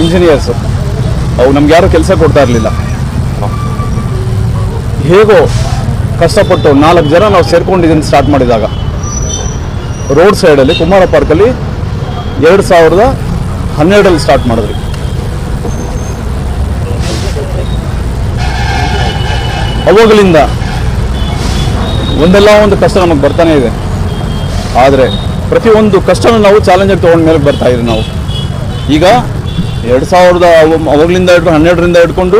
Engineers ಅವು ನಮ್ಗೆ ಯಾರು ಕೆಲಸ ಕೊಡ್ತಾ ಇರಲಿಲ್ಲ. ಹೇಗೋ ಕಷ್ಟಪಟ್ಟು ನಾಲ್ಕು ಜನ ನಾವು ಸೇರ್ಕೊಂಡಿದ್ದೀನಿ ಸ್ಟಾರ್ಟ್ ಮಾಡಿದಾಗ. ರೋಡ್ ಸೈಡಲ್ಲಿ ಕುಮಾರ ಪಾರ್ಕಲ್ಲಿ ಎರಡು ಸಾವಿರದ ಹನ್ನೆರಡಲ್ಲಿ ಸ್ಟಾರ್ಟ್ ಮಾಡಿದ್ರಿ ಅವಾಗಲಿಂದ ಒಂದೆಲ್ಲ ಒಂದು ಕಷ್ಟ ನಮಗೆ ಬರ್ತಾನೆ ಇದೆ. ಆದರೆ ಪ್ರತಿಯೊಂದು ಕಷ್ಟನೂ ನಾವು ಚಾಲೆಂಜಾಗಿ ತೊಗೊಂಡ ಮೇಲೆ ಬರ್ತಾ ಇದ್ದೀವಿ ನಾವು. ಈಗ ಎರಡು ಸಾವಿರದ ಅವ- ಅವಾಗಲಿಂದ ಹಿಡ್ಕೊಂಡು ಹನ್ನೆರಡರಿಂದ ಹಿಡ್ಕೊಂಡು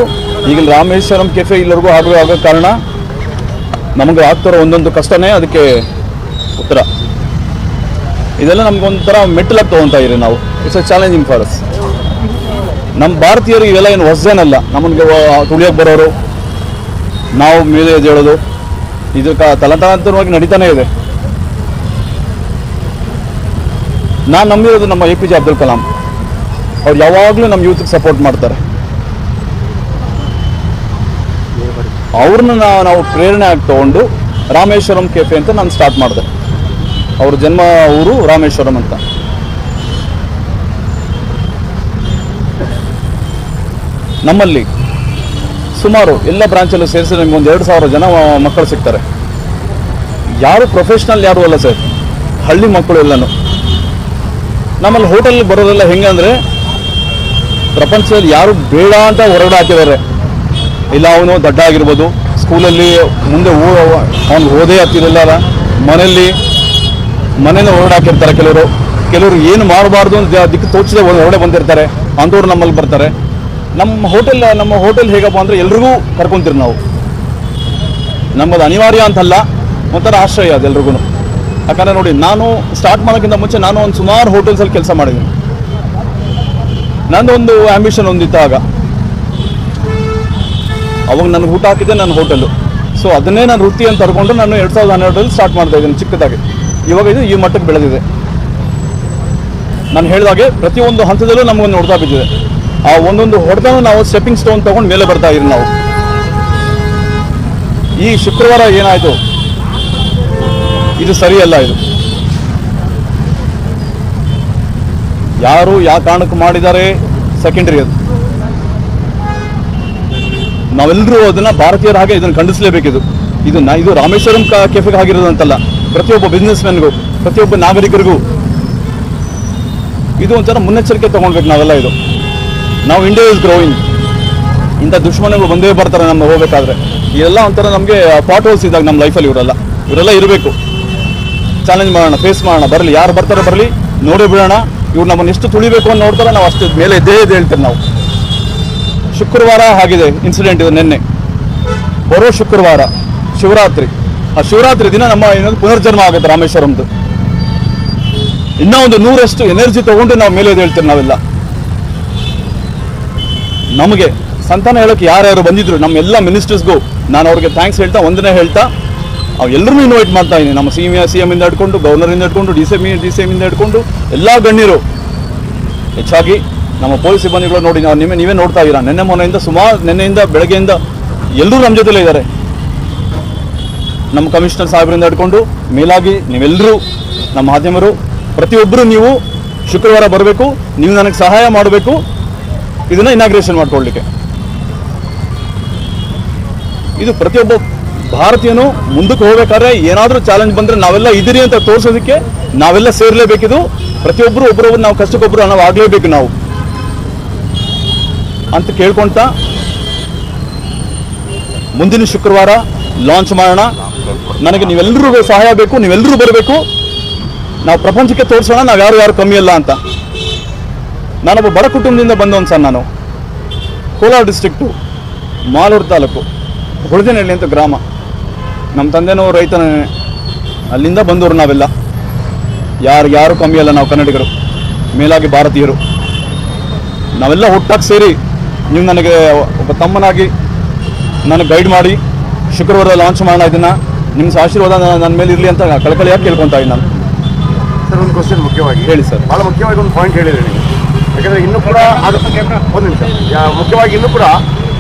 ಈಗ ರಾಮೇಶ್ವರಂ ಕೆಫೆ ಇಲ್ಲರಿಗೂ ಆಗೋ ಆಗೋ ಕಾರಣ ನಮಗೆ ಆಗ್ತಿರೋ ಒಂದೊಂದು ಕಷ್ಟನೇ ಅದಕ್ಕೆ ಉತ್ತರ. ಇದೆಲ್ಲ ನಮ್ಗೊಂಥರ ಮೆಟ್ಟಲಾಗಿ ತೊಗೊತಾ ಇರಿ ನಾವು. It's a challenging for us ನಮ್ಮ ಭಾರತೀಯರು ಇವೆಲ್ಲ ಏನು ಹೊಸದೇನಲ್ಲ. ನಮಗೆ ತುಳಿಯೋಕೆ ಬರೋರು, ನಾವು ಮೇಲೆ ಹೇಳೋದು ಇದು ಕ ತಲತಲಾಂತರವಾಗಿ ನಡೀತಾನೆ ಇದೆ. ನಾನು ನಂಬಿರೋದು ನಮ್ಮ A P J Abdul Kalam. ಅವ್ರು ಯಾವಾಗಲೂ ನಮ್ಮ ಯೂತ್ಗೆ ಸಪೋರ್ಟ್ ಮಾಡ್ತಾರೆ. ಅವ್ರನ್ನ ನಾ- ನಾವು ಪ್ರೇರಣೆ ಆಗಿ ತಗೊಂಡು ರಾಮೇಶ್ವರಂ ಕೆಫೆ ಅಂತ ನಾನು ಸ್ಟಾರ್ಟ್ ಮಾಡಿದೆ. ಅವ್ರ ಜನ್ಮ ಊರು ರಾಮೇಶ್ವರಂ ಅಂತ. ನಮ್ಮಲ್ಲಿ ಸುಮಾರು ಎಲ್ಲ ಬ್ರಾಂಚಲ್ಲೂ ಸೇರಿಸಿ ನಿಮ್ಗೆ ಒಂದು ಎರಡು ಸಾವಿರ ಜನ ಮಕ್ಕಳು ಸಿಗ್ತಾರೆ. ಯಾರು ಪ್ರೊಫೆಷ್ನಲ್ ಯಾರು ಅಲ್ಲ ಸರ್. ಹಳ್ಳಿ ಮಕ್ಕಳು ಎಲ್ಲನೂ. ನಮ್ಮಲ್ಲಿ ಹೋಟೆಲ್ ಬರೋದೆಲ್ಲ ಹೆಂಗೆ ಅಂದರೆ ಪ್ರಪಂಚದಲ್ಲಿ ಯಾರು ಬೇಡ ಅಂತ ಹೊರಗಡೆ ಹಾಕಿದ್ದಾರೆ. ಇಲ್ಲ, ಅವನು ದಡ್ಡ ಆಗಿರ್ಬೋದು. ಸ್ಕೂಲಲ್ಲಿ ಮುಂದೆ ಅವನು ಓದೇ ಹತ್ತಿರಲ್ಲ ಮನೆಯಲ್ಲಿ ಮನೇನ ಹೊರಗಡೆ ಹಾಕಿರ್ತಾರೆ ಕೆಲವರು. ಕೆಲವರು ಏನು ಮಾಡಬಾರ್ದು ಅಂತ ದಿಕ್ಕು ತೋಚದೆ ಹೊರಗಡೆ ಬಂದಿರ್ತಾರೆ. ಅಂಥವ್ರು ನಮ್ಮಲ್ಲಿ ಬರ್ತಾರೆ. ನಮ್ಮ ಹೋಟೆಲ್ ನಮ್ಮ ಹೋಟೆಲ್ ಹೇಗಪ್ಪ ಅಂದರೆ ಎಲ್ರಿಗೂ ಕರ್ಕೊಂತೀರಿ ನಾವು. ನಮ್ಮದು ಅನಿವಾರ್ಯ ಅಂತಲ್ಲ, ಒಂಥರ ಆಶ್ರಯ ಅದು ಎಲ್ರಿಗೂ ಯಾಕಂದರೆ ನೋಡಿ, ನಾನು ಸ್ಟಾರ್ಟ್ ಮಾಡೋಕ್ಕಿಂತ ಮುಂಚೆ ನಾನು ಒಂದು ಸುಮಾರು ಹೋಟೆಲ್ಸಲ್ಲಿ ಕೆಲಸ ಮಾಡಿದ್ದೀನಿ. ನಂದೊಂದು ಆ್ಯಂಬಿಷನ್ ಒಂದಿತ್ತು ಆಗ. ಅವಾಗ ನನಗೆ ಊಟ ಹಾಕಿದ್ದೆ ನನ್ನ ಹೋಟೆಲು ಸೊ ಅದನ್ನೇ ನಾನು ವೃತ್ತಿ ಅಂತ ತರ್ಕೊಂಡು ನಾನು ಎರಡು ಸಾವಿರದ ಹನ್ನೆರಡರಲ್ಲಿ ಸ್ಟಾರ್ಟ್ ಮಾಡ್ತಾ ಇದ್ದೀನಿ, ಚಿಕ್ಕದಾಗಿ. ಇವಾಗ ಇದು ಈ ಮಟ್ಟಕ್ಕೆ ಬೆಳೆದಿದೆ. ನಾನು ಹೇಳಿದಾಗೆ ಪ್ರತಿಯೊಂದು ಹಂತದಲ್ಲೂ ನಮಗೊಂದು ನೋಡ್ತಾ ಬಿದ್ದಿದೆ. ಆ ಒಂದೊಂದು ಹೊಡೆತನೂ ನಾವು ಸ್ಟೆಪ್ಪಿಂಗ್ ಸ್ಟೋನ್ ತೊಗೊಂಡು ಮೇಲೆ ಬರ್ತಾ ಇದ್ದೀವಿ ನಾವು. ಈ ಶುಕ್ರವಾರ ಏನಾಯಿತು? ಇದು ಸರಿಯಲ್ಲ ಇದು. ಯಾರು ಯಾವ ಕಾರಣಕ್ಕೆ ಮಾಡಿದ್ದಾರೆ ಸೆಕೆಂಡರಿ ಅದು. ನಾವೆಲ್ಲರೂ ಅದನ್ನ ಭಾರತೀಯರ ಹಾಗೆ ಇದನ್ನು ಖಂಡಿಸಲೇಬೇಕಿದು. ಇದು ನಾ, ಇದು ರಾಮೇಶ್ವರಂ ಕೆಫೆಗೆ ಆಗಿರೋದಂತಲ್ಲ ಪ್ರತಿಯೊಬ್ಬ ಬಿಸ್ನೆಸ್ ಮ್ಯಾನ್ಗೂ ಪ್ರತಿಯೊಬ್ಬ ನಾಗರಿಕರಿಗೂ ಇದು ಒಂಥರ ಮುನ್ನೆಚ್ಚರಿಕೆ ತಗೊಳ್ಬೇಕು ನಾವೆಲ್ಲ ಇದು. ನಾವು ಇಂಡಿಯಾ ಇಸ್ ಗ್ರೋಯಿಂಗ್ ಇಂಥ ದುಶ್ಮನಗಳು ಬಂದೇ ಬರ್ತಾರೆ ನಮ್ಮ ಹೋಗಬೇಕಾದ್ರೆ. ಇದೆಲ್ಲ ಒಂಥರ ನಮಗೆ ಪಾಟ್ ಹೋಲ್ಸ್ ಇದ್ದಾಗ ನಮ್ಮ ಲೈಫಲ್ಲಿ ಇವರೆಲ್ಲ. ಇವರೆಲ್ಲ ಇರಬೇಕು. ಚಾಲೆಂಜ್ ಮಾಡೋಣ ಫೇಸ್ ಮಾಡೋಣ, ಬರಲಿ. ಯಾರು ಬರ್ತಾರೆ ಬರಲಿ? ನೋಡೇ ಬಿಡೋಣ. ಇವ್ರು ನಮ್ಮನ್ನು ಎಷ್ಟು ತುಳಿಬೇಕು ಅಂತ ನೋಡ್ತಾರೆ ನಾವು ಅಷ್ಟು ಮೇಲೆ ಇದ್ದೇ ಇದೆ ಹೇಳ್ತೀವಿ ನಾವು. ಶುಕ್ರವಾರ ಆಗಿದೆ ಇನ್ಸಿಡೆಂಟ್ ಇದು ನಿನ್ನೆ. ಬರೋ ಶುಕ್ರವಾರ, ಶಿವರಾತ್ರಿ. ಆ ಶಿವರಾತ್ರಿ ದಿನ ನಮ್ಮ ಏನೊಂದು ಪುನರ್ಜನ್ಮ ಆಗುತ್ತೆ ರಾಮೇಶ್ವರಂದು. ಇನ್ನೂ ಒಂದು ನೂರಷ್ಟು ಎನರ್ಜಿ ತಗೊಂಡು ನಾವು ಮೇಲೆ ಹೇಳ್ತೇವೆ ನಾವೆಲ್ಲ. ನಮಗೆ ಸಂತಾನ ಹೇಳೋಕೆ ಯಾರ್ಯಾರು ಬಂದಿದ್ರು ನಮ್ಮ ಎಲ್ಲ ಮಿನಿಸ್ಟರ್ಸ್ಗೂ ನಾನು ಅವ್ರಿಗೆ ಥ್ಯಾಂಕ್ಸ್ ಹೇಳ್ತಾ ಒಂದನೇ ಹೇಳ್ತಾ ಅವ್ ಎಲ್ಲರೂ ಇನ್ವೈಟ್ ಮಾಡ್ತಾ ಇದ್ದೀನಿ ನಮ್ಮ ಸಿ ಸಿ ಇಂದ ಹಿಡ್ಕೊಂಡು ಗವರ್ನರಿಂದ ಹಿಡ್ಕೊಂಡು D C M D C ಇಂದ ಹಿಡ್ಕೊಂಡು, ಎಲ್ಲ ಗಣ್ಯರು. ಹೆಚ್ಚಾಗಿ ನಮ್ಮ ಪೊಲೀಸ್ ಸಿಬ್ಬಂದಿಗಳು ನೋಡಿ, ನಾವು ನಿಮ್ಮೆ ನೀವೇ ನೋಡ್ತಾ ಇದ್ದೀರಾ. ನಿನ್ನೆ ಮೊನ್ನೆಯಿಂದ ಸುಮಾರು ನಿನ್ನೆಯಿಂದ ಬೆಳಗ್ಗೆಯಿಂದ ಎಲ್ಲರೂ ನಮ್ಮ ಜೊತೆಲೇ ಇದ್ದಾರೆ. ನಮ್ಮ ಕಮಿಷನರ್ ಸಾಹೇಬರಿಂದ ಹಿಡ್ಕೊಂಡು, ಮೇಲಾಗಿ ನೀವೆಲ್ಲರೂ, ನಮ್ಮ ಮಾಧ್ಯಮರು, ಪ್ರತಿಯೊಬ್ಬರು ನೀವು ಶುಕ್ರವಾರ ಬರಬೇಕು. ನೀವು ನನಗೆ ಸಹಾಯ ಮಾಡಬೇಕು. ಇದನ್ನ ಇನಾಗ್ರೇಷನ್ ಮಾಡ್ಕೊಳ್ಳಿಕ್ಕೆ. ಇದು ಪ್ರತಿಯೊಬ್ಬ ಭಾರತೀಯನು ಮುಂದಕ್ಕೆ ಹೋಗ್ಬೇಕಾದ್ರೆ ಏನಾದರೂ ಚಾಲೆಂಜ್ ಬಂದರೆ ನಾವೆಲ್ಲ ಇದ್ದೀರಿ ಅಂತ ತೋರಿಸೋದಕ್ಕೆ ನಾವೆಲ್ಲ ಸೇರಲೇಬೇಕಿದು. ಪ್ರತಿಯೊಬ್ಬರು ಒಬ್ಬರೊಬ್ಬರು ನಾವು ಕಷ್ಟಕ್ಕೊಬ್ಬರು ನಾವು ಆಗಲೇಬೇಕು ನಾವು. ಅಂತ ಕೇಳ್ಕೊಳ್ತಾ ಮುಂದಿನ ಶುಕ್ರವಾರ ಲಾಂಚ್ ಮಾಡೋಣ. ನನಗೆ ನೀವೆಲ್ಲರಿಗೂ ಸಹಾಯ ಬೇಕು ನೀವೆಲ್ಲರೂ ಬರಬೇಕು. ನಾವು ಪ್ರಪಂಚಕ್ಕೆ ತೋರಿಸೋಣ, ನಾವು ಯಾರು ಯಾರು ಕಮ್ಮಿ ಇಲ್ಲ ಅಂತ. ನಾನೊಬ್ಬ ಬಡ ಕುಟುಂಬದಿಂದ ಬಂದವನು ಸರ್ ನಾನು. ಕೋಲಾರ ಡಿಸ್ಟ್ರಿಕ್ಟು ಮಾಲೂರು ತಾಲೂಕು ಹುಳದಿನಹಳ್ಳಿ ಅಂತ ಗ್ರಾಮ. ನಮ್ಮ ತಂದೆನೂ ರೈತನೇ. ಅಲ್ಲಿಂದ ಬಂದವರು ನಾವೆಲ್ಲ. ಯಾರು ಯಾರು ಕಮ್ಮಿ ಅಲ್ಲ ನಾವು ಕನ್ನಡಿಗರು. ಮೇಲಾಗಿ ಭಾರತೀಯರು. ನಾವೆಲ್ಲ ಒಟ್ಟಾಗಿ ಸೇರಿ ನೀವು ನನಗೆ ಒಬ್ಬ ತಮ್ಮನಾಗಿ ನನಗೆ ಗೈಡ್ ಮಾಡಿ ಶುಕ್ರವಾರ ಲಾಂಚ್ ಮಾಡೋಣ ಇದನ್ನು. ನಿಮ್ಮ ಆಶೀರ್ವಾದ ನನ್ನ ಮೇಲೆ ಇರಲಿ ಅಂತ ಕಳಕಳಿಯಾಗಿ ಕೇಳ್ಕೊತಾ ಇದ್ದೀನಿ ನಾನು. ಸರ್ ಒಂದು ಕ್ವಶನ್ ಮುಖ್ಯವಾಗಿ. ಹೇಳಿ ಸರ್. ಭಾಳ ಮುಖ್ಯವಾಗಿ ಒಂದು ಪಾಯಿಂಟ್ ಹೇಳಿದ್ರಿ ನೀವು. ಯಾಕಂದ್ರೆ ಇನ್ನೂ ಕೂಡ ಒಂದು ನಿಮಿಷ. ಮುಖ್ಯವಾಗಿ ಇನ್ನೂ ಕೂಡ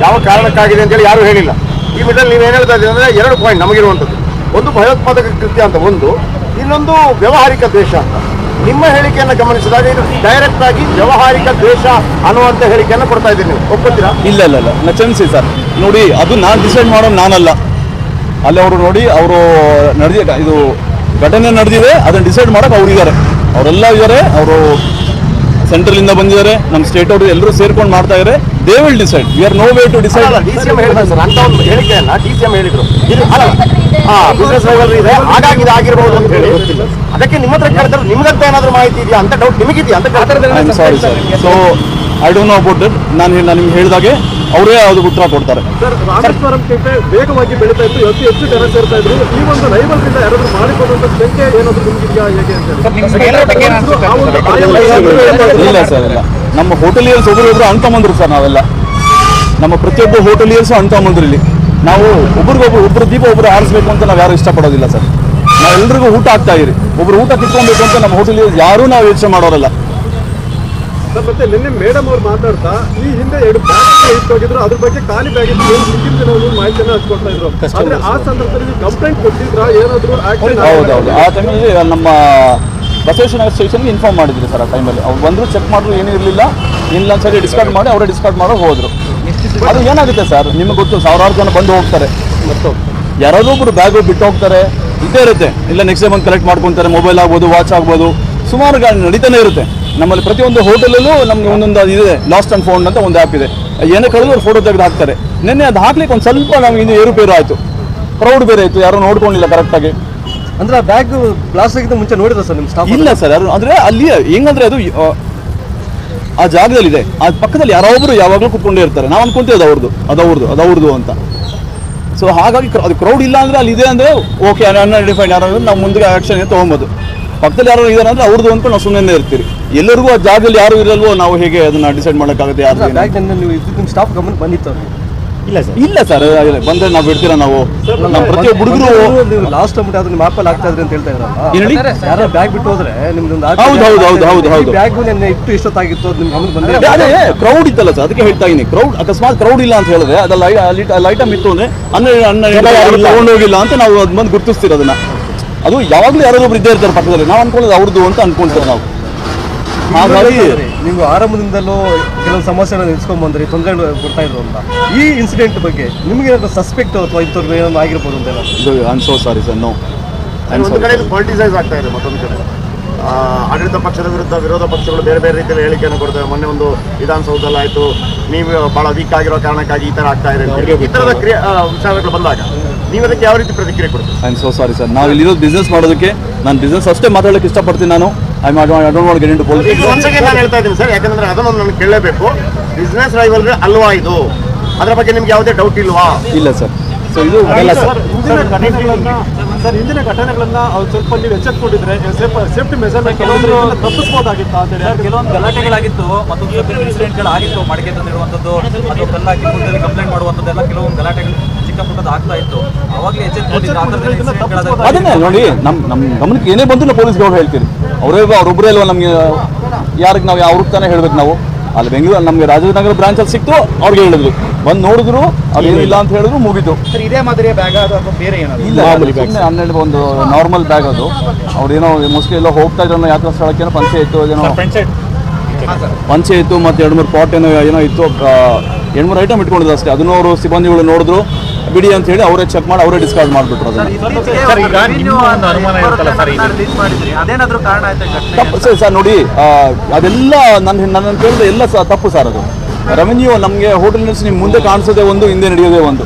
ಯಾವ ಕಾರಣಕ್ಕಾಗಿದೆ ಅಂತೇಳಿ ಯಾರೂ ಹೇಳಿಲ್ಲ. ಈ ಮಿಡಲ್ ನೀವು ಏನು ಹೇಳ್ತಾ ಇದ್ದೀರಿ ಅಂದರೆ ಎರಡು ಪಾಯಿಂಟ್ ನಮಗಿರುವಂಥದ್ದು. ಒಂದು ಭಯೋತ್ಪಾದಕ ಕೃತ್ಯ ಅಂತ ಒಂದು, ಇನ್ನೊಂದು ವ್ಯವಹಾರಿಕ ದ್ವೇಷ ಅಂತ. ನಿಮ್ಮ ಹೇಳಿಕೆಯನ್ನು ಗಮನಿಸಿದಾಗ ಇದು ಡೈರೆಕ್ಟ್ ಆಗಿ ವ್ಯವಹಾರಿಕ ದ್ವೇಷ ಅನ್ನುವಂಥ ಹೇಳಿಕೆಯನ್ನು ಕೊಡ್ತಾ ಇದ್ದೀನಿ ನೀವು. ಒಪ್ಕೊತೀರಾ? ಇಲ್ಲ ಇಲ್ಲ ಇಲ್ಲ. ನಾ ಕ್ಷಮಿಸಿ ಸರ್. ನೋಡಿ, ಅದು ನಾನು ಡಿಸೈಡ್ ಮಾಡೋದು ನಾನಲ್ಲ. ಅಲ್ಲಿ ಅವರು ನೋಡಿ, ಅವರು ನಡೆದ ಇದು ಘಟನೆ ನಡೆದಿದೆ, ಅದನ್ನು ಡಿಸೈಡ್ ಮಾಡೋಕೆ ಅವ್ರು ಅವರೆಲ್ಲ ಇದ್ದಾರೆ ಅವರು ಸೆಂಟ್ರಲಿಂದ ಬಂದಿದ್ದಾರೆ. ನಮ್ಮ ಸ್ಟೇಟ್ ಅವರು ಎಲ್ಲರೂ ಸೇರ್ಕೊಂಡು ಮಾಡ್ತಾ ಇದ್ದಾರೆ they will decide we are no way to decide DCM ಹೇಳಿದ್ರು ಸರ್. ಅಂತ ಒಂದು ಹೇಳಿಕೆಯನ್ನ ಡಿಸಿಎಂ ಹೇಳಿದ್ರು. ಇದು ಅಲ್ಲ ಹಾ ಬಿಸ್ನೆಸ್ ರೈವಲ್ ಇದೆ ಹಾಗಾಗಿ ಇದು ಆಗಿರಬಹುದು ಅಂತ ಹೇಳಿ. ಅದಕ್ಕೆ ನಿಮ್ಮ ಹತ್ರ ಕೇಳಿದ್ರು ನಿಮ್ಗಂತ ಏನಾದ್ರು ಮಾಹಿತಿ ಇದೆಯಾ ಅಂತ ಡೌಟ್ ನಿಮಗಿದೆಯಾ ಅಂತ ಕೇಳ್ತಾರೆ. Sorry sir so I don't know about it ನಾನು ನಾನು ನಿಮ್ಗೆ ಹೇಳಿದಾಗೆ ಅವರೇ ಅದು ಉತ್ತರ ಕೊಡ್ತಾರೆ. ವೇಗವಾಗಿ ಬೆಳೀತಾ ಇತ್ತು ಅತಿ ಹೆಚ್ಚು ಜನ ಸೇರ್ತಾ ಇದ್ರು. ಈ ಒಂದು ರೈವಲ್ರಿಂದ ಯಾರಾದ್ರೂ ಮಾಡಿಕೊಡುವಂತ ಶಂಕೆ ಏನಾದ್ರು ನಿಮ್ಗಿದ್ಯಾ ಹೇಗೆ ಅಂತ ಇಲ್ಲ ಸರ್ ಇಲ್ಲ. ನಮ್ಮ ಹೋಟೆಲಿಯರ್ಸ್ ಅಂತ ಅಣ್ತಮ್ಮಂದ್ರು ಸರ್ ನಾವೆಲ್ಲ. ನಮ್ಮ ಪ್ರತಿಯೊಬ್ಬ ಹೋಟೆಲಿಯರ್ಸು ಅಣ್ತಮ್ಮಂದ್ರು ಇಲ್ಲಿ. ನಾವು ಒಬ್ರಿಗೊಬ್ರು ಒಬ್ರು ದೀಪ ಒಬ್ರು ಆರಿಸ್ಬೇಕು ಅಂತ ನಾವು ಯಾರು ಇಷ್ಟಪಡೋದಿಲ್ಲ ಸರ್. ನಾವೆಲ್ಲರಿಗೂ ಊಟ ಆಗ್ತಾ ಇರಿ. ಒಬ್ರು ಊಟ ಕಿತ್ಕೊಬೇಕು ಅಂತ ನಮ್ಮ ಹೋಟೆಲಿಯರ್ಸ್ ಯಾರೂ ನಾವು ಯೋಚನೆ ಮಾಡೋರಲ್ಲ. ಸರ್ ಮತ್ತೆ ನಿನ್ನೆ ಮೇಡಮ್ ಅವ್ರು ಮಾತಾಡ್ತಾ ಈ ಹಿಂದೆ ಎರಡು ಬ್ಯಾಗ್ ಇಟ್ಟೋಗಿದ್ರು ಅದ್ರ ಬಗ್ಗೆ ಖಾಲಿ ಬ್ಯಾಗ್ ಇತ್ತು ಏನು ಸಿಕ್ಕಿದ್ದು ನಾವು ಮಾಹಿತಿಯನ್ನ ಹಚ್ಕೊಡ್ತಾ ಇದ್ರು. ಆದ್ರೆ ಆ ಸಂದರ್ಭದಲ್ಲಿ ಕಂಪ್ಲೇಂಟ್ ಕೊಟ್ಟಿದ್ರ ಏನಾದ್ರು ಹೌದೌದು ಆ ಟೈಮಲ್ಲಿ ನಮ್ಮ ಬಸವೇಶ್ವರ ಸ್ಟೇಷನ್ಗೆ ಇನ್ಫಾರ್ಮ್ ಮಾಡಿದ್ರು ಸರ್ ಆ ಟೈಮಲ್ಲಿ ಅವ್ರು ಬಂದರು ಚೆಕ್ ಮಾಡಿದ್ರು ಏನೂ ಇರಲಿಲ್ಲ. ಇಲ್ಲ ಸರಿ ಡಿಸ್ಕಾರ್ಡ್ ಮಾಡಿ ಅವರೇ ಡಿಸ್ಕಾರ್ಡ್ ಮಾಡೋ ಹೋದ್ರು. ಅದು ಏನಾಗುತ್ತೆ ಸರ್? ನಿಮಗೆ ಗೊತ್ತು ಸಾವಿರಾರು ಜನ ಬಂದು ಹೋಗ್ತಾರೆ. ಯಾರಾದ್ರೂ ಒಬ್ರು ಬ್ಯಾಗು ಬಿಟ್ಟು ಹೋಗ್ತಾರೆ. ಇದ್ದೇ ಇರುತ್ತೆ. ಇಲ್ಲ ನೆಕ್ಸ್ಟ್ ಡೇ ಬಂದು ಕಲೆಕ್ಟ್ ಮಾಡ್ಕೊತಾರೆ ಮೊಬೈಲ್ ಆಗ್ಬೋದು ವಾಚ್ ಆಗ್ಬೋದು. ಸುಮಾರು ಗಾಡಿ ನಡೀತಾನೆ ಇರುತ್ತೆ. ನಮ್ಮಲ್ಲಿ ಪ್ರತಿಯೊಂದು ಹೋಟೆಲಲ್ಲೂ ನಮ್ಗೆ ಒಂದೊಂದು ಅದು ಇದೆ ಲಾಸ್ಟ್ ಅಂಡ್ ಫೋನ್ ಅಂತ ಒಂದು ಆ್ಯಪ್ ಇದೆ. ಏನೇ ಕಳೆದು ಅವ್ರು ಫೋಟೋ ತೆಗೆದು ಹಾಕ್ತಾರೆ. ನಿನ್ನೆ ಅದು ಹಾಕ್ಲಿಕ್ಕೆ ಒಂದು ಸ್ವಲ್ಪ ನಮ್ಗೆ ಇನ್ನು ಏರುಪೇರು ಆಯಿತು. ಕ್ರೌಡ್ ಬೇರೆ ಆಯಿತು ಯಾರು ನೋಡ್ಕೊಂಡಿಲ್ಲ ಕರೆಕ್ಟಾಗಿ ಅಂದ್ರೆ ಆ ಬ್ಯಾಗ್ ಬ್ಲಾಸ್ಟ್ ಆಗಿದ್ದ ಮುಂಚೆ ನೋಡಿದ್ರೆ ಸರ್ ನಿಮ್ಮ ಸ್ಟಾಫ್ ಇಲ್ಲ ಸರ್ ಯಾರು ಅಂದ್ರೆ ಅಲ್ಲಿ ಹೆಂಗಂದ್ರೆ ಅದು ಆ, ಜಾಗದಲ್ಲಿದೆ. ಆ ಪಕ್ಕದಲ್ಲಿ ಯಾರೊಬ್ಬರು ಯಾವಾಗಲೂ ಕುತ್ಕೊಂಡೇ ಇರ್ತಾರೆ. ನಾವು ಅನ್ಕೊಂತೀವಿ ಅದು ಅವ್ರದ್ದು ಅದು ಅವ್ರದ್ದು ಅದು ಅವ್ರದ್ದು ಅಂತ. ಸೊ ಹಾಗಾಗಿ ಅದು ಕ್ರೌಡ್ ಇಲ್ಲ ಅಂದ್ರೆ ಅಲ್ಲಿ ಇದೆ ಅಂದ್ರೆ ಓಕೆ ಅನ್ಐಡೆಂಟಿಫೈಡ್ ಯಾರು ನಾವು ಮುಂದೆ ಆಕ್ಷನ್ ತೊಗೊಬೋದು. ಪಕ್ಕದಲ್ಲಿ ಯಾರು ಇದಾರೆ ಅಂದ್ರೆ ಅವ್ರದ್ದು ಅಂದ್ಕೊಂಡು ನಾವು ಸುಮ್ಮನೆ ಇರ್ತೀರಿ ಎಲ್ಲರಿಗೂ ಆ ಜಾಗದಲ್ಲಿ ಯಾರು ಇರಲ್ವೋ ನಾವು ಹೇಗೆ ಅದನ್ನ ಡಿಸೈಡ್ ಮಾಡೋಕ್ಕಾಗುತ್ತೆ ಯಾರು ಸ್ಟಾಫ್ ಗಮನ ಬಂದಿತ್ತು ಇಲ್ಲ ಸರ್ ಬಂದ್ರೆ ನಾವು ಬಿಡ್ತೀರಾ ನಾವು ನಮ್ಮ ಪ್ರತಿಯೊಬ್ಬ ಹುಡುಗರು ಲಾಸ್ಟ್ ಟೈಮ್ ಅದು ನಿಮ್ಮ ಆಪಲ್ ಆಗ್ತಾ ಇದ್ರಿ ಅಂತ ಹೇಳ್ತಾ? ಇದ್ರಲ್ಲ ಯಾರೋ ಬ್ಯಾಗ್ ಬಿಟ್ಟು ಹೋದ್ರೆ ನಿಮ್ದೊಂದು ಹೌದು, ಹೌದು, ಹೌದು, ಹೌದು, ಹೌದು. ಬ್ಯಾಗ್ ನೆನ್ನೆ ಇಟ್ಟು ಇಷ್ಟೊತ್ತಾಗಿತ್ತು ಅದು ನಿಮ್ಗೆ ಗಮನ ಬಂದ್ರೆ ಅದೇ ಕ್ರೌಡ್ ಇತ್ತಲ್ಲ ಸರ್ ಅದಕ್ಕೆ ಹೇಳ್ತಾ ಇದೀನಿ ಕ್ರೌಡ್ ಅಕಸ್ಮಾತ್ ಕ್ರೌಡ್ ಇಲ್ಲ ಅಂತ ಹೇಳಿದ್ರೆ ಅದಲ್ಲ ಐಟಮ್ ಇತ್ತು ಅಂದ್ರೆ ಹನ್ನೆರಡು ಹನ್ನೆರಡು ತಗೊಂಡೋಗಿಲ್ಲ ಅಂತ ನಾವು ಅದ್ ಬಂದು ಗುರ್ತಿಸ್ತೀರ ಅದನ್ನ ಅದು ಯಾವಾಗಲೂ ಯಾರೋ ಒಬ್ರು ಇದ್ದೇ ಇರ್ತಾರೆ ಪಕ್ಕದಲ್ಲಿ. ನಾವು ಅನ್ಕೊಳ್ಳೋದು ಅವ್ರದ್ದು ಅಂತ ಅನ್ಕೊಳ್ತೇವೆ ನಾವು. ಹಾಗಾಗಿ ನೀವು ಆರಂಭದಿಂದಲೂ ಕೆಲವು ಸಮಸ್ಯೆಗಳನ್ನ ನಿಲ್ಸ್ಕೊಂಡ್ ಬಂದ್ರಿ ತೊಂದರೆಗಳು ಕೊಡ್ತಾ ಇದ್ರು ಅಂತ. ಈ ಇನ್ಸಿಡೆಂಟ್ ಬಗ್ಗೆ ನಿಮಗೆ ಸಸ್ಪೆಕ್ಟ್ ಅಥವಾ ಇಂತ ಏನೋ ಆಗಿರ್ಬೋದು ಅಂತ ಏನಾದ್ರು? ಇದು I'm so sorry sir no ಒಂದು ಕಡೆ ಪಾಲಿಟಿಸೈಸ್ ಆಗ್ತಾ ಇದೆ ಮತ್ತೊಂದು ಕಡೆ. ಆ, ಆಡಳಿತ ಪಕ್ಷದ ವಿರುದ್ಧ ವಿರೋಧ ಪಕ್ಷಗಳು ಬೇರೆ ಬೇರೆ ರೀತಿಯಲ್ಲಿ ಹೇಳಿಕೆಯನ್ನು ಕೊಡ್ತವೆ. ಮೊನ್ನೆ ಒಂದು ವಿಧಾನಸೌಧದಲ್ಲಾಯಿತು ನೀವು ಬಹಳ ವೀಕ್ ಆಗಿರೋ ಕಾರಣಕ್ಕಾಗಿ ಈ ತರ ಆಗ್ತಾ ಇದೆ. ಈ ತರದ ಕ್ರಿಯಾ ವಿಚಾರಗಳು ಬಂದಾಗ. ನೀವು ಅದಕ್ಕೆ ಯಾವ ರೀತಿ ಪ್ರತಿಕ್ರಿಯೆ ಕೊಡ್ತೀರಿ? I am so sorry sir ನಾವು ಇಲ್ಲಿರೋ ಬಿಸ್ನೆಸ್ ಮಾಡೋದಕ್ಕೆ ನಾನು ಬಿಸ್ನೆಸ್ ಅಷ್ಟೇ ಮಾತಾಡೋಕೆ ಇಷ್ಟಪಡ್ತೀನಿ ನಾನು. I I don't want get into ಈಗ ಪೊಲಿಟಿಕ್ಸ್ ಒಂದ್ಸಲ ನಾನು ಹೇಳ್ತಾ ಇದ್ದೀನಿ ಸರ್ ಯಾಕಂದ್ರೆ ಅದನ್ನು ನಾನು ಕೇಳಲೇಬೇಕು. ಬಿಸ್ನೆಸ್ ರೈವಲ್ರಿ ಅಲ್ವಾ ಇದು? ಅದರ ಬಗ್ಗೆ ನಿಮ್ಗೆ ಯಾವುದೇ ಡೌಟ್ ಇಲ್ವಾ? ಇಲ್ಲ ಸರ್ ಸೊ ಇದು ಅಲ್ಲ ಸರ್ ಹಿಂದಿನ ಘಟನೆಗಳನ್ನ ಸರ್ ಹಿಂದಿನ ಘಟನೆಗಳನ್ನ ಅವ್ರು ಸ್ವಲ್ಪ ನೀವು ಎಚ್ಚೆತ್ಕೊಂಡಿದ್ರೆ ಸೇಫ್ಟಿ ಮೆಜರ್ಮೆಂಟ್ ಕೆಲವೊಂದು ತಪ್ಪಿಸ್ಬೋದಾಗಿತ್ತು ಅಂತ ಹೇಳಿ? ಸರ್ ಕೆಲವೊಂದು ಗಲಾಟೆಗಳಾಗಿತ್ತು ಮತ್ತು ಸ್ವಲ್ಪ ಇನ್ಸಿಡೆಂಟ್ಗಳಾಗಿತ್ತು ಮಡಿಕೆ ತಂದಿರುವಂಥದ್ದು ಅದು ಕಲ್ಲಾಕಿ ಮುಂದೆ ಕಂಪ್ಲೇಂಟ್ ಮಾಡುವಂಥದ್ದೆಲ್ಲ ಕೆಲವೊಂದು ಗಲಾಟೆಗಳು. ಆಗ್ತಾ ಇತ್ತು. ಅವಾಗಲೇ ಎಚ್ಚೆತ್ಕೊಂಡಿದ್ರೆ ಅದನ್ನೇ ನೋಡಿ ನಮ್ಮ ನಮ್ಮ ಗಮನಕ್ಕೆ ಏನೇ ಬಂದಿಲ್ಲ ನಾವು ಪೊಲೀಸ್ಗೆ ಅವ್ರು ಹೇಳ್ತೀರಿ. ಅವರೇ ಅವ್ರೊಬ್ಬರೇ ಅಲ್ವಾ ನಮಗೆ? ಯಾರಿಗೆ ನಾವು ಯಾವ ತಾನೇ ಹೇಳ್ಬೇಕು ನಾವು? ಅಲ್ಲಿ ಬೆಂಗಳೂರು ನಮಗೆ ರಾಜನಗರ ಬ್ರಾಂಚಲ್ಲಿ ಸಿಕ್ತು ಅವ್ರಿಗೆ ಹೇಳಿದ್ರು ಬಂದು ನೋಡಿದ್ರು ಅವ್ರು ಏನಿಲ್ಲ ಅಂತ ಹೇಳಿದ್ರು ಮುಗಿತು. ಸರ್ ಇದೇ ಮಾದರಿಯ ಬ್ಯಾಗ್ ಅಥವಾ ಬೇರೆ ಏನಾದ್ರು? ಇಲ್ಲ ಸುಮ್ಮನೆ ಹನ್ನೆರಡು ಒಂದು ನಾರ್ಮಲ್ ಬ್ಯಾಗ್ ಅದು. ಅವ್ರೇನೋ ಮೋಸ್ಟ್ಲಿ ಎಲ್ಲ ಹೋಗ್ತಾ ಇದ್ರು ಯಾತ್ರಾ ಸ್ಥಳಕ್ಕೆ ಏನೋ ಪಂಚೆ ಇತ್ತು ಅದೇನೋ ಪಂಚೆ ಇತ್ತು. ಮತ್ತೆ ಎರಡು ಮೂರು ಪಾಟ್ ಏನೋ ಏನೋ ಇತ್ತು. ಎರಡು ಮೂರು ಐಟಮ್ ಇಟ್ಕೊಂಡಿದ್ರು ಅಷ್ಟೇ. ಅದನ್ನು ಅವರು ಸಿಬ್ಬಂದಿಗಳು ನೋಡಿದ್ರು. ಬಿಡಿ ಅಂತ ಹೇಳಿ ಅವರೇ ಚೆಕ್ ಮಾಡಿ ಅವರೇ ಡಿಸ್ಕಾರ್ಡ್ ಮಾಡಿಬಿಟ್ರು ತಪ್ಪು ಸರ್ ಸರ್ ನೋಡಿ ಅದೆಲ್ಲ ನನ್ನ ನನ್ನ ಕೇಳಿದ್ರೆ ಎಲ್ಲ ತಪ್ಪು ಸರ್ ಅದು. ರೆವೆನ್ಯೂ ನಮಗೆ ಹೋಟೆಲ್ ನಿಮ್ಮ ಮುಂದೆ ಕಾಣಿಸೋದೇ ಒಂದು ಹಿಂದೆ ನಡೆಯೋದೇ ಒಂದು.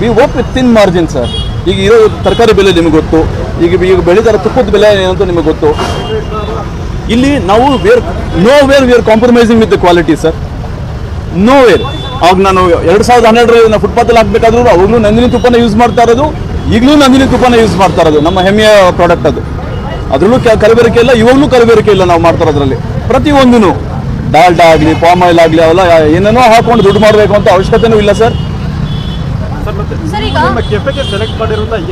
We work with thin margin sir ಈಗ ಇರೋ ತರಕಾರಿ ಬೆಲೆ ನಿಮಗೆ ಗೊತ್ತು. ಈಗ ಈಗ ಬೆಳೀತಾರೆ ತುಪ್ಪದ ಬೆಲೆ ಏನಂತ ನಿಮಗೆ ಗೊತ್ತು. ಇಲ್ಲಿ ನಾವು where nowhere we are compromising with the quality sir nowhere ಆಗ ನಾನು ಎರಡು ಸಾವಿರದ ಹನ್ನೆರಡರಲ್ಲಿ ನಾನು ಫುಟ್ಪಾತಲ್ಲಿ ಹಾಕಬೇಕಾದ್ರೂ ಅವಾಗಲೂ ನಂದಿನಿ ತುಪ್ಪನ ಯೂಸ್ ಮಾಡ್ತಾ ಇರೋದು ಈಗಲೂ ನಂದಿನಿ ತುಪ್ಪನ ಯೂಸ್ ಮಾಡ್ತಾ ಇರೋದು ನಮ್ಮ ಹೆಮ್ಮೆಯ ಪ್ರಾಡಕ್ಟ್ ಅದು. ಅದರಲ್ಲೂ ಕಲಬೆರಕೆ ಇಲ್ಲ ಇವಾಗಲೂ ಕಲಬೆರಕೆ ಇಲ್ಲ ನಾವು ಮಾಡ್ತಾ ಇರೋದ್ರಲ್ಲಿ. ಪ್ರತಿಯೊಂದೂ ಡಾಲ್ಡಾ ಆಗಲಿ ಪಾಮ್ ಆಯಿಲ್ ಆಗಲಿ ಅವೆಲ್ಲ ಏನೇನೋ ಹಾಕೊಂಡು ದುಡ್ಡು ಮಾಡಬೇಕು ಅಂತ ಅವಶ್ಯಕತೆನೂ ಇಲ್ಲ ಸರ್. ಸರ್ ಮತ್ತೆ ಸರ್, ಈಗ- ನಿಮ್ಮ ಕೆಫೆಗೆ ಸೆಲೆಕ್ಟ್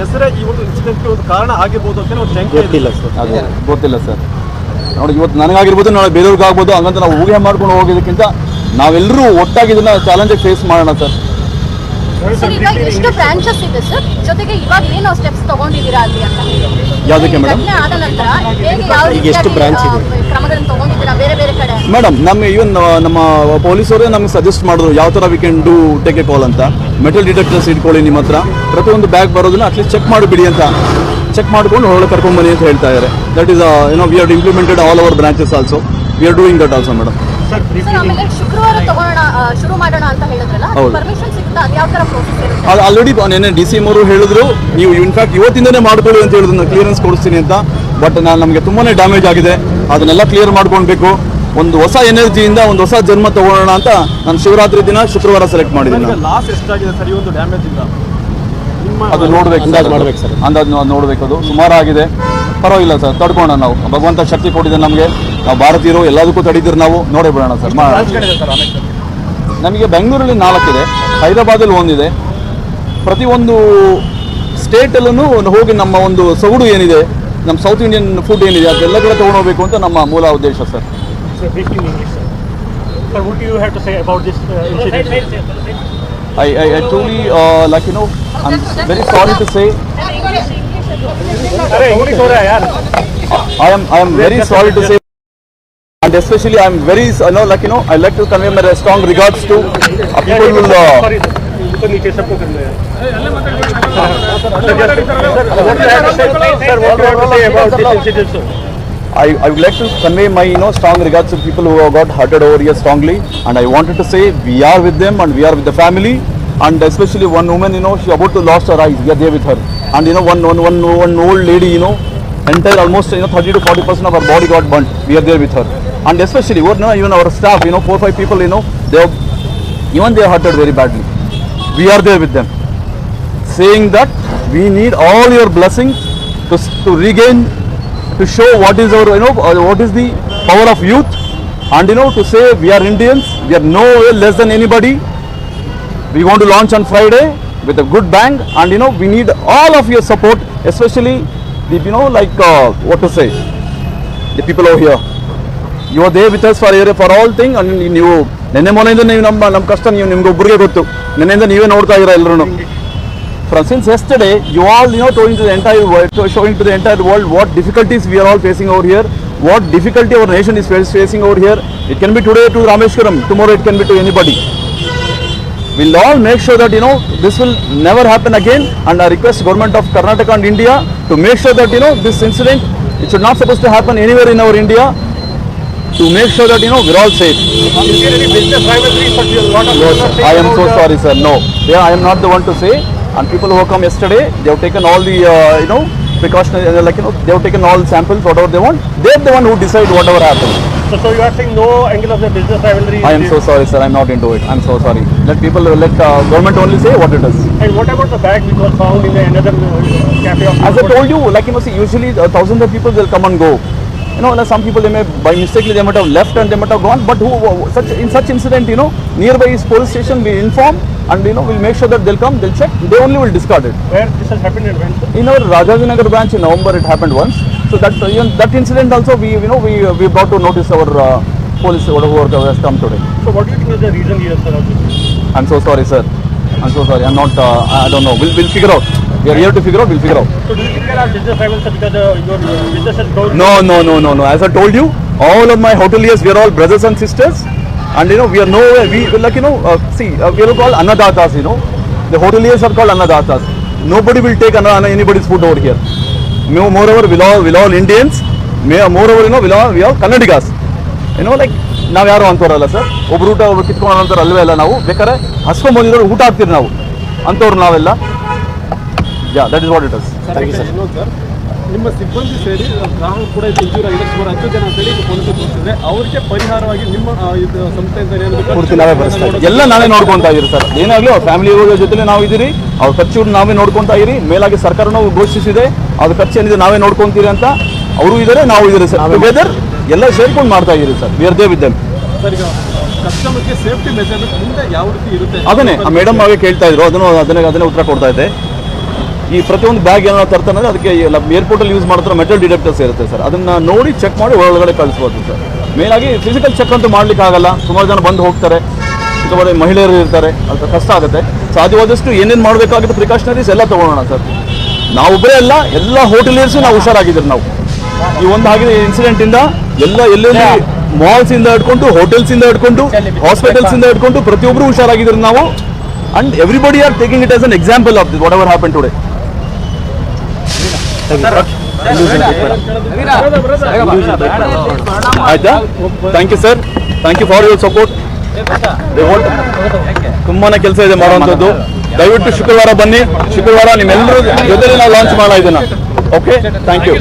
ಹೆಸರೇ ಈ ಒಂದು ಇನ್ಸಿಡೆಂಟ್ಗೆ ಒಂದು ಕಾರಣ ಆಗಿರ್ಬೋದು ಅಂತ ಒಂದು ಶಂಕೆ ಸರ್ ಅದೇ ಗೊತ್ತಿಲ್ಲ ಸರ್. ನೋಡಿ ಇವತ್ತು ನನಗಾಗಿರ್ಬೋದು ನಾಳೆ ಬೇರೆಯವ್ರಿಗೆ ಆಗ್ಬೋದು ಹಂಗಂತ ನಾವು ಊಹೆ ಮಾಡ್ಕೊಂಡು ಹೋಗೋದಕ್ಕಿಂತ ನಾವೆಲ್ಲರೂ ಒಟ್ಟಾಗಿ ಇದನ್ನ ಚಾಲೆಂಜ್ ಫೇಸ್ ಮಾಡೋಣ ಸರ್. ಎಷ್ಟು ಬ್ರಾಂಚಸ್ ಇದೆ ಸರ್. ಜೊತೆಗೆ ಇವಾಗ ಏನು ಸ್ಟೆಪ್ಸ್ ತಗೊಂಡಿದ್ದೀರಾ ಅಲ್ಲಿ ಅಂತ? ಯಾವ್ದಕ್ಕೆ ಮೇಡಮ್ ಆದ ನಂತರ ಹೇಗೆ ಯಾವ ರೀತಿಯಾಗಿ ಆ, ಕ್ರಮಗಳನ್ನು ತಗೊಂಡಿದ್ದೀರಾ ಬೇರೆ ಬೇರೆ ಕಡೆ? ಮೇಡಮ್ ನಮ್ಮ ಇವನ್ ನಮ್ಮ ಪೊಲೀಸರೇ ನಮ್ಗೆ ಸಜೆಸ್ಟ್ ಮಾಡಿದ್ರು ಯಾವ ಥರ we can do take a call ಅಂತ. ಮೆಟಲ್ ಡಿಟೆಕ್ಟರ್ಸ್ ಇಟ್ಕೊಳ್ಳಿ ನಿಮ್ಮ ಹತ್ರ. ಪ್ರತಿಯೊಂದು ಬ್ಯಾಗ್ ಬರೋದನ್ನ ಅಟ್ಲೀಸ್ಟ್ ಚೆಕ್ ಮಾಡಿಬಿಡಿ ಅಂತ. ಚೆಕ್ ಮಾಡ್ಕೊಂಡು ಒಳಗೆ ಕರ್ಕೊಂಬನ್ನಿ ಅಂತ ಹೇಳ್ತಾ ಇದ್ದಾರೆ that is we are implemented all over branches also we are doing that also madam ಆಮೇಲೆ ಶುಕ್ರವಾರ ತಗೋಣ ಶುರು ಮಾಡೋಣ ಅಂತ ಹೇಳಿದ್ರಲ್ಲ ಹೌದು. ಪರ್ಮಿಷನ್ ಸಿಗುತ್ತಾ ಅದು ಯಾವ ತರ ಪ್ರೋಸೆಸ್ ಇರುತ್ತೆ? ಅದು ಆಲ್ರೆಡಿ ನೆನ್ನೆ ಡಿ ಸಿ ಎಂ ಅವರು ಹೇಳಿದ್ರು ನೀವು ಇನ್ಫ್ಯಾಕ್ಟ್ ಇವತ್ತಿಂದನೇ ಮಾಡ್ಕೊಳ್ಳಿ ಅಂತ ಹೇಳಿದ್ರು ನಾನು ಕ್ಲಿಯರೆನ್ಸ್ ಕೊಡಿಸ್ತೀನಿ ಅಂತ. ಬಟ್ ನಾನು ನಮಗೆ ತುಂಬಾನೇ ಡ್ಯಾಮೇಜ್ ಆಗಿದೆ. ಅದನ್ನೆಲ್ಲ ಕ್ಲಿಯರ್ ಮಾಡ್ಕೊಳ್ಬೇಕು. ಒಂದು ಹೊಸ ಎನರ್ಜಿಯಿಂದ ಒಂದು ಹೊಸ ಜನ್ಮ ತಗೊಳ್ಳೋಣ ಅಂತ ನಾನು ಶಿವರಾತ್ರಿ ದಿನ ಶುಕ್ರವಾರ ಸೆಲೆಕ್ಟ್ ಮಾಡಿದ್ದೀನಿ ಲಾಸ್ ಎಷ್ಟಾಗಿದೆ ಸರ್ ಒಂದು ಡ್ಯಾಮೇಜ್ ಇಂದ? ಅದು ನೋಡ್ಬೇಕು ಅಂದಾಜು ಮಾಡ್ಬೇಕು ಸರ್. ಅಂದಾಜು ನೋಡ್ಬೇಕು ಅದು. ಸುಮಾರು ಆಗಿದೆ ಪರವಾಗಿಲ್ಲ ಸರ್ ತಡ್ಕೋಣ ನಾವು. ಭಗವಂತ ಶಕ್ತಿ ಕೊಟ್ಟಿದೆ ನಮಗೆ. ನಾವು ಭಾರತೀಯರು ಎಲ್ಲದಕ್ಕೂ ತಡೀತೀರಿ ನಾವು. ನೋಡೇ ಬಿಡೋಣ ಸರ್ ನಮಗೆ ಬೆಂಗಳೂರಲ್ಲಿ ನಾಲ್ಕಿದೆ ಹೈದರಾಬಾದಲ್ಲಿ ಒಂದಿದೆ. ಪ್ರತಿಯೊಂದು ಸ್ಟೇಟಲ್ಲೂ ಒಂದು ಹೋಗಿ ನಮ್ಮ ಒಂದು ಸೊಗಡು ಏನಿದೆ ನಮ್ಮ ಸೌತ್ ಇಂಡಿಯನ್ ಫುಡ್ ಏನಿದೆ ಅದೆಲ್ಲ ಕಡೆ ತೊಗೊಂಡೋಗ್ಬೇಕು ಅಂತ ನಮ್ಮ ಮೂಲ ಉದ್ದೇಶ sir? I I I truly like you know I very sorry to say I am I am very sorry to say and especially I am very you know like you know I like to convey my strong regards to uh, people who uh, I, I would like to convey my you know strong regards to people who have got hurted over here strongly and I wanted to say we are with them and we are with the family and especially one woman you know she about to lost her eyes. We are there with her and you know one one one one old lady you know entire almost you know 30 to 40 percent of her body got burnt, we are there with her, and especially you know, even our staff you know four five people you know they have even they are hurted very badly, we are there with them, saying that we need all your blessings to, to regain to show what is our you know uh, what is the power of youth. And you know to say we are Indians we are no less than anybody. We want to launch on Friday with a good bang and you know we need all of your support especially the you know like uh, what to say the people over here you are they with us for for all thing and ನೀವು ನೆನ್ನೆ ಮೊನ್ನೆಯಿಂದ ನೀವು ನಮ್ಮ ನಮ್ಮ ಕಷ್ಟ ನೀವು ನಿಮ್ಗೆ ಒಬ್ಬರಿಗೆ ಗೊತ್ತು ನೆನ್ನೆಯಿಂದ ನೀವೇ ನೋಡ್ತಾ idira ಎಲ್ಲರೂ yesterday you all you know showing to the entire world to- showing to the entire world what difficulties we are all facing over here what difficulty our nation is face- facing over here it can be today to rameshwaram tomorrow it can be to anybody we'll all make sure that you know this will never happen again and i request government of karnataka and india to make sure that you know this incident it should not supposed to happen anywhere in our india to make sure that you know we're all safe No. I am so sorry, sir. No, yeah, I am not the one to say. And people who have come yesterday, they have taken all the, uh, you know, precautionary, like you know, they have taken all samples, whatever they want. They are the one who decide whatever happens. So, so you are saying no angle of the business rivalry. I am so sorry, sir. I am not into it. I am so sorry. Let people, let uh, government only say what it is. And what about the bag which was found in another uh, cafe of As I told you, like you know, see, usually uh, thousands of people will come and go. You know, some people they may by mistakenly they might have left and they might have gone. But who, who- such in such incident, you know, nearby is police station, we inform and you know we'll make sure that they'll come, they'll check. They only will discard it. Where this has happened and when? sir? In our Rajajinagar branch in November, it happened once. So that uh, even that incident also we you know we uh, we brought to notice our uh, police whatever has come today. So what do you think is the reason here, sir? I'm so sorry, sir. I'm so sorry. I'm not. Uh, I don't know. We'll we'll figure out. We are here to figure out. We'll figure out. So do you think there are business rivals because uh, your business has grown? No, no, no, no, no. As I told you, all of my hoteliers, we are all brothers and sisters, and you know we are no we like you know uh, see uh, we are called annadatas. You know, the hoteliers are called annadatas. Nobody will take anna- anybody's food over here. Mo- Moreover, we all we'll all Indians. Moreover, you know, we'll all we all Kannadigas. You know, like ನಾವು ಯಾರು ಅಂತವ್ರಲ್ಲ sir ಒಬ್ರು ಊಟ ಒಬ್ರು ಕಿತ್ಕೊಂಡು ಅಂತಾರೆ ಅಲ್ವೇ ಅಲ್ಲ ನಾವು ಬೇಕಾದ್ರೆ ಹಸ್ಕೊಂಡ್ ಬಂದಿರೋ ಊಟ ಹಾಕ್ತೀರಿ ನಾವು ಅಂಥವ್ರು ನಾವೆಲ್ಲ yeah that is what it is Vinod sir ನಿಮ್ಮ ಸಿಬ್ಬಂದಿ ಸೇರಿ ಗ್ರಾಹಕರು ಕೂಡ ಇಂಜೂರ್ ಆಗಿದೆ. ಸುಮಾರು ಹತ್ತು ಜನ ಸೇರಿ ಪೊಲೀಸರು ತೋರಿಸಿದ್ರೆ ಅವರಿಗೆ ಪರಿಹಾರವಾಗಿ ನಿಮ್ಮ ಇದು ಸಂಸ್ಥೆಯಿಂದ ಪೂರ್ತಿ ನಾವೇ ಎಲ್ಲ ನಾವೇ ನೋಡ್ಕೊಂತ ಇದ್ದೀರಿ ಸರ್. ಏನಾಗಲಿ ಅವ್ರ ಫ್ಯಾಮಿಲಿ ಜೊತೆ ನಾವು ಇದೀರಿ. ಅವ್ರ ಖರ್ಚು ನಾವೇ ನೋಡ್ಕೊತಾ ಇರಿ ಮೇಲಾಗಿ ಸರ್ಕಾರನೂ ಘೋಷಿಸಿದೆ. ಅದ್ರ ಖರ್ಚು ಏನಿದೆ ನಾವೇ ನೋಡ್ಕೊಂತೀರಿ ಅಂತ ಅವರು ಇದ್ದಾರೆ ನಾವು ಇದ್ದೀರಿ ಸರ್. ಟುಗೆದರ್ ಎಲ್ಲ ಸೇರ್ಕೊಂಡು ಮಾಡ್ತಾ ಇದೀರಿ sir. We are there with them sir ಈಗ ಕಸ್ಟಮರ್ಗೆ ಸೇಫ್ಟಿ ಮೆಜರ್ ಮುಂದೆ ಯಾವ ರೀತಿ ಇರುತ್ತೆ ಅದನ್ನೇ ಆ ಮೇಡಮ್ ಅವೇ ಕೇಳ್ತಾ ಇದ್ರು. ಅದನ್ನು ಅದನ್ನೇ ಅದನ್ನೇ ಉತ್ತರ ಕೊಡ್ತಾ ಇದ್ದೆ. ಈ ಪ್ರತಿಯೊಂದು ಬ್ಯಾಗ್ ಏನೋ ತರ್ತಾನೆ ಅದಕ್ಕೆ ಏರ್ಪೋರ್ಟಲ್ಲಿ ಯೂಸ್ ಮಾಡ್ತಾರೆ ಮೆಟಲ್ ಡಿಟೆಕ್ಟರ್ಸ್ ಇರುತ್ತೆ ಸರ್ ಅದನ್ನ ನೋಡಿ ಚೆಕ್ ಮಾಡಿ ಒಳಗಡೆ ಕಳಿಸ್ಬೋದು ಸರ್ ಮೇಲಾಗಿ ಫಿಸಿಕಲ್ ಚೆಕ್ ಅಂತೂ ಮಾಡ್ಲಿಕ್ಕೆ ಆಗಲ್ಲ. ಸುಮಾರು ಜನ ಬಂದು ಹೋಗ್ತಾರೆ. ಸುಮಾರು ಮಹಿಳೆಯರು ಇರ್ತಾರೆ. ಅದು ಕಷ್ಟ ಆಗುತ್ತೆ. ಸಾಧ್ಯವಾದಷ್ಟು ಏನೇನು ಮಾಡಬೇಕಾಗುತ್ತೆ ಪ್ರಿಕಾಷನರೀಸ್ ಎಲ್ಲ ತಗೊಳ್ಳೋಣ ಸರ್ ನಾವೊಬ್ಬರೇ ಅಲ್ಲ, ಎಲ್ಲ ಹೋಟೆಲಿಯರ್ಸು ನಾವು ಹುಷಾರಾಗಿದ್ದೀರಿ ನಾವು. ಈ ಒಂದು ಆಗಿದೆ ಇನ್ಸಿಡೆಂಟ್ ಇಂದ ಎಲ್ಲ ಎಲ್ಲೆಲ್ಲಿ ಮಾಲ್ಸ್ ಇಂದ ಹಿಡ್ಕೊಂಡು ಹೋಟೆಲ್ಸ್ ಇಂದ ಹಿಡ್ಕೊಂಡು ಹಾಸ್ಪಿಟಲ್ಸ್ ಇಂದ ಹಿಡ್ಕೊಂಡು ಪ್ರತಿಯೊಬ್ಬರು ಹುಷಾರಾಗಿದ್ದೀರಿ ನಾವು. And everybody are taking it as an example of this whatever happen today ಆಯ್ತಾ? Thank you sir thank you for your support ತುಂಬಾನೇ ಕೆಲಸ ಇದೆ ಮಾಡುವಂಥದ್ದು. ದಯವಿಟ್ಟು ಶುಕ್ರವಾರ ಬನ್ನಿ. ಶುಕ್ರವಾರ ನಿಮ್ಮೆಲ್ಲರೂ ಜೊತೆಲಿ ನಾವು ಲಾಂಚ್ ಮಾಡೋಣ ಇದನ್ನ. Okay thank you